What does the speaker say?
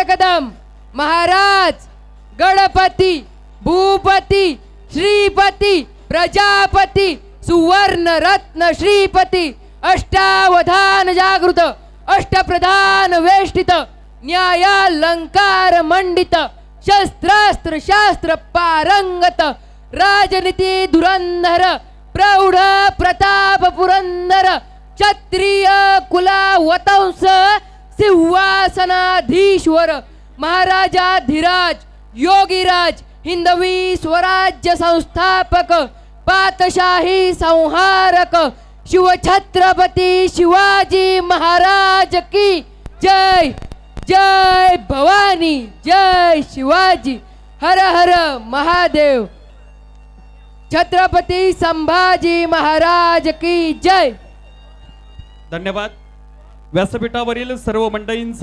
कदम महाराज गणपती भूपती श्रीपती प्रजापती सुवर्ण रत्न श्रीपती अष्टावधान जागृत अष्टप्रधान वेष्टित न्यायालंकार मंडित शस्त्रास्त्र शास्त्र पारंगत राजनीती धुरंधर प्रौढ प्रताप पुरंदर क्षत्रिय कुला वतंस सिंहासनाधीश्वर महाराजा धीराज योगीराज हिंदवी स्वराज्य संस्थापक पातशाही संहारक शिवछत्रपती शिवाजी महाराज की जय जय भवानी जय शिवाजी हर हर महादेव। छत्रपती संभाजी महाराज की जय। धन्यवाद। व्यासपीठावरील सर्व मंडळींचे